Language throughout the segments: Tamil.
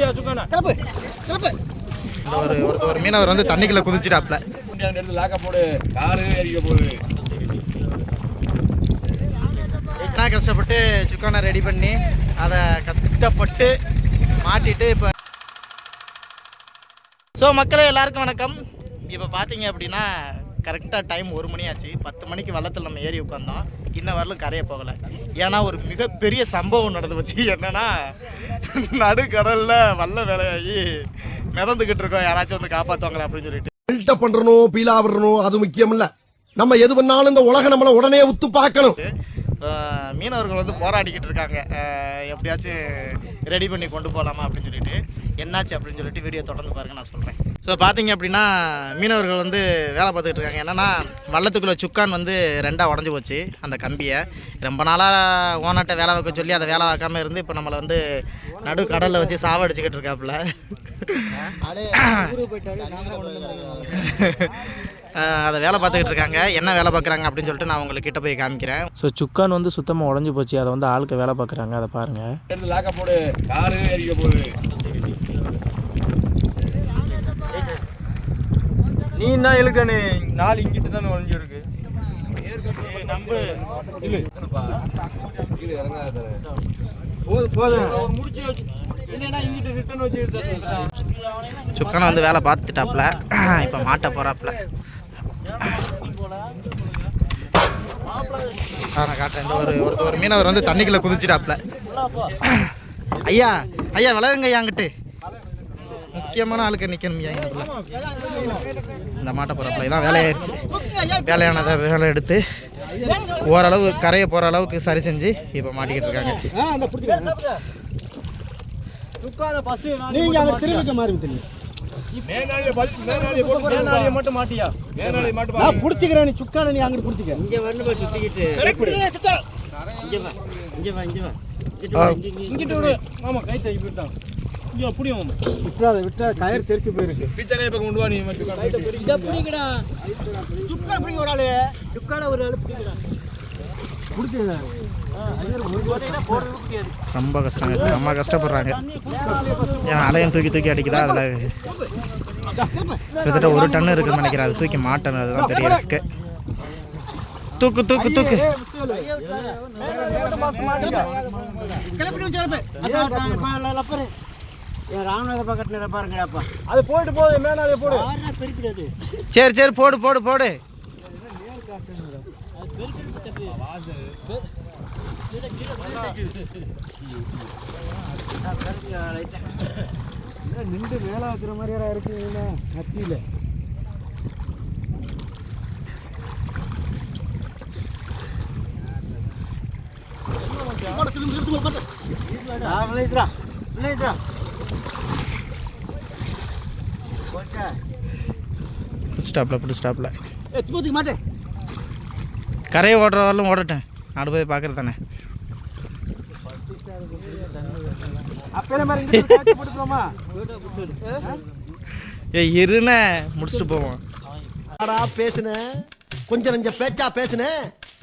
Club club. இந்த ஒரு ஒரு ஒரு மீனவர் வந்து தண்ணிக்குள்ள குதிச்சிட்டாப்ல. லாக்க போடு காரு எரிக்க போகுது என்ன கஷ்டப்பட்டு சுக்கானை ரெடி பண்ணி அதை கஷ்டப்பட்டு மாட்டிட்டு இப்போ ஸோ மக்களே எல்லாருக்கும் வணக்கம். இப்போ பார்த்தீங்க அப்படின்னா கரெக்டாக டைம் ஒரு மணி ஆச்சு பத்து மணிக்கு வெள்ளத்தில் நம்ம ஏறி உட்காந்தோம் இன்ன வரலும் கரையை போகலை. ஏன்னா ஒரு மிகப்பெரிய சம்பவம் நடந்து வச்சு என்னன்னா நடுக்கடலில் வல்ல வேலையாகி மிதந்துக்கிட்டு இருக்கோம். யாராச்சும் வந்து காப்பாற்றுவாங்களா அப்படின்னு சொல்லிட்டு. பில்டப் பண்றணும் பீலா விடணும் அது முக்கியம் இல்ல நம்ம எது பண்ணாலும் இந்த உலகம் நம்மள உடனே உத்து பார்க்கணும். மீனவர்கள் வந்து போராடிக்கிட்டு இருக்காங்க. எப்படியாச்சும் ரெடி பண்ணி கொண்டு போகலாமா அப்படின்னு சொல்லிட்டு. என்னாச்சு அப்படின்னு சொல்லிட்டு வீடியோ தொடர்ந்து பாருங்க நான் சொல்கிறேன் ஸோ பார்த்தீங்க அப்படின்னா மீனவர்கள் வந்து வேலை பார்த்துக்கிட்டு இருக்காங்க. என்னென்னா வள்ளத்துக்குள்ளே சுக்கான் வந்து ரெண்டாக உடஞ்சி போச்சு அந்த கம்பியை. ரொம்ப நாளாக ஓனர்கிட்ட வேலை வைக்க சொல்லி அதை வேலை வைக்காமல் இருந்து இப்போ நம்மளை வந்து நடு கடலில் வச்சு சாவடிச்சுக்கிட்டு இருக்காப்புல. அதை வேலை பார்த்துக்கிட்டு இருக்காங்க. என்ன வேலை பார்க்குறாங்க அப்படின்னு சொல்லிட்டு நான் உங்களுக்கு கிட்ட போய் காமிக்கிறேன். ஸோ சுக்கான் வந்து சுத்தமாக உடஞ்சி போச்சு. அதை வந்து ஆளுக்கு வேலை பார்க்குறாங்க. அதை பாருங்கள் நீ என்ன இழுக்கணு நாலு இங்கிட்டு தானே இது இறங்காத போதும் போதும் முடிச்சு வச்சு இல்லைன்னா இங்கிட்டு ரிட்டர்ன் வச்சு சுக்கானை வந்து வேலை பார்த்துட்டாப்புல. இப்போ மாட்ட போகிறாப்புல நான் காட்டுறேன். இந்த ஒரு ஒரு ஒரு மீனவர் வந்து தண்ணிக்குள்ளே குதிச்சிட்டாப்புல. ஐயா ஐயா விளையுங்க ஐயா அங்கிட்டு. முக்கியமான ஆளுக்கு நிற்கணும் ஐயா இந்த மாட்ட போகிறாப்புல இதான் வேலையாயிருச்சு. வேலையானதை வேலை எடுத்து ஓரளவு கரையை போகிற அளவுக்கு சரி செஞ்சு இப்போ மாட்டிக்கிட்டு இருக்காங்க ஆ அந்த பிடிச்சிக்க சுக்காத ஃபர்ஸ்ட் நீங்க அங்க திரும்பிக்க மாதிரி தெரியும் நான் பிடிச்சிக்கிறேன் நீ சுக்கான நீ அங்கிட்டு பிடிச்சிக்க. இங்க வரணும் சுத்திக்கிட்டு? இங்க வா இங்க வா இங்க வா. இங்கிட்டு விடு. ஆமா கை தள்ளி போயிட்டான் இங்க புடியும் விட்டுறாத விட்டா கயிறு தெரிச்சு போயிருக்கு. பிச்சனை இப்ப கொண்டு வா நீ மட்டும் இத புடிங்கடா சுக்கா பிடிங்க ஒரு ஆளு. சுக்கால ஒரு ஆளு பிடிங்கடா பிடிச்சிக்க ரொம்ப கஷ்டம் ரொம்ப கஷ்டப்படுறாங்க. ஏன் அலையும் தூக்கி தூக்கி அடிக்குதா? அதில் கிட்டத்தட்ட ஒரு டன்னு இருக்குன்னு நினைக்கிறேன். அது தூக்கி மாட்டணும் அதுதான் பெரிய ரிஸ்க்கு தூக்கு தூக்கு தூக்கு. சரி சரி போடு போடு போடு. நின்று மேலே வைக்கிற மாதிரியா இருக்கு கத்தியில ஸ்டாப்பில் பிடி ஸ்டாப்பில் எத்து மாட்டேன். கரையை ஓடுற வரலும் ஓடட்டேன். நாடு போய் பார்க்குறது தானே. ஏ இருன முடிச்சுட்டு போவோம். பேசுன. கொஞ்சம் நஞ்ச பேச்சா பேசுன.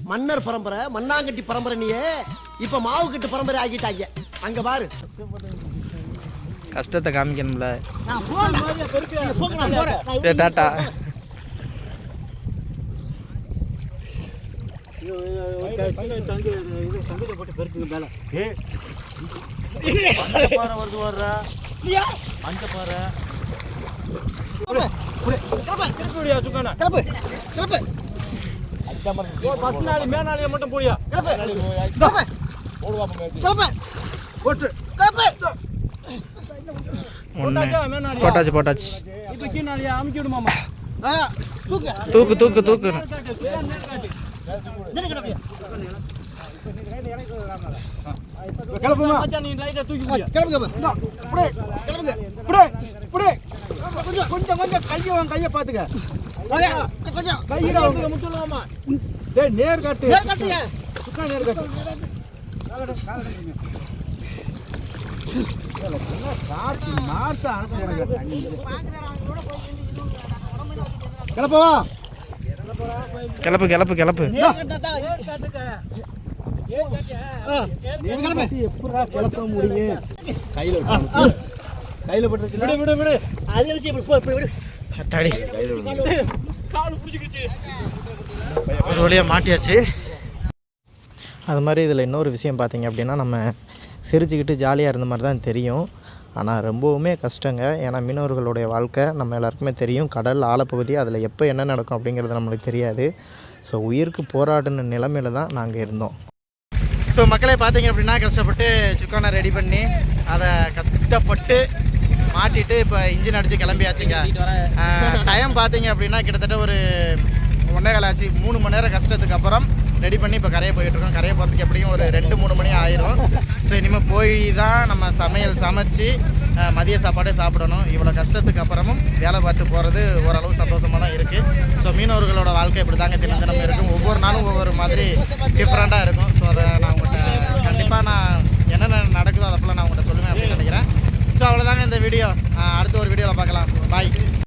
மன்னர் பரம்பரை மண்ணாங்கட்டி பரம்பரை நீயே. இப்ப மாவு கட்டு பரம்பரை ஆகிட்டாங்க அங்க பாரு. கஷ்டத்தை காமிக்கணும்ல. நான் நான் டாட்டா போட்டு பெருக்குங்க மேல பாறை வருது வர்றா அந்த பாறை மட்டும் ஒன்று போட்டாச்சா போட்டாச்சு தூக்கு தூக்கு தூக்கு கிளப்புமா நீ லைட்டா தூக்கி கிளம்புங்க கிளம்புங்க கொஞ்சம் கொஞ்சம் கொஞ்சம் கையை உன் கையை பாத்துக்க கொஞ்சம் கையில டேய், நேர் காட்டு நேர் காட்டுங்க சுக்கா நேர் காட்டு காட்டு மாசா கிளப்பவா கிளப்பு கிளப்பு கிளப்பு. எப்படா கிளப்ப முடியும் கையில கையில பட்டுருச்சு விடு விடு விடு. அதுல வச்சு இப்படி போ இப்படி விடு. தடி. ஒரு வழியாக மாட்டியாச்சு. அது மாதிரி இதில் இன்னொரு விஷயம் பார்த்தீங்க அப்படின்னா நம்ம சிரிச்சுக்கிட்டு ஜாலியாக இருந்த மாதிரி தான் தெரியும். ஆனால் ரொம்பவுமே கஷ்டங்க. ஏன்னா மீனவர்களுடைய வாழ்க்கை நம்ம எல்லாருக்குமே தெரியும். கடல் ஆழப்பகுதி அதில் எப்போ என்ன நடக்கும் அப்படிங்கிறது நம்மளுக்கு தெரியாது. ஸோ உயிருக்கு போராடின நிலமையில தான் நாங்கள் இருந்தோம். ஸோ மக்களே பார்த்தீங்க அப்படின்னா கஷ்டப்பட்டு சுக்கானை ரெடி பண்ணி அதை கஷ்டப்பட்டு மாட்டிட்டு இப்போ இன்ஜின் அடித்து கிளம்பியாச்சுங்க. டைம் பார்த்தீங்க அப்படின்னா கிட்டத்தட்ட ஒரு ஒன்றே கால் ஆச்சு. மூணு மணி நேரம் கஷ்டத்துக்கு அப்புறம் ரெடி பண்ணி இப்போ கரையை போயிட்டுருக்கோம். கரையை போகிறதுக்கு எப்படியும் ஒரு ரெண்டு மூணு மணி ஆயிரும். ஸோ இனிமேல் போய் தான் நம்ம சமையல் சமைச்சு மதிய சாப்பாடே சாப்பிடணும். இவ்வளோ கஷ்டத்துக்கு அப்புறமும் வேலை பார்த்து போகிறது ஓரளவு சந்தோஷமாக தான் இருக்குது ஸோ மீனவர்களோட வாழ்க்கை இப்படி தாங்க தினம் தினம் இருக்கும். ஒவ்வொரு நாளும் ஒவ்வொரு மாதிரி டிஃப்ரெண்ட்டாக இருக்கும். ஸோ அதை நான் உங்கள்கிட்ட கண்டிப்பாக நான் என்னென்ன நடக்குதோ அதை ஃபுல்லாக நான் உங்கள்கிட்ட சொல்லுவேன் அப்படின்னு நினைக்கிறேன். ஸோ அவ்வளோதாங்க இந்த வீடியோ. அடுத்த ஒரு வீடியோவில் பார்க்கலாம். பாய்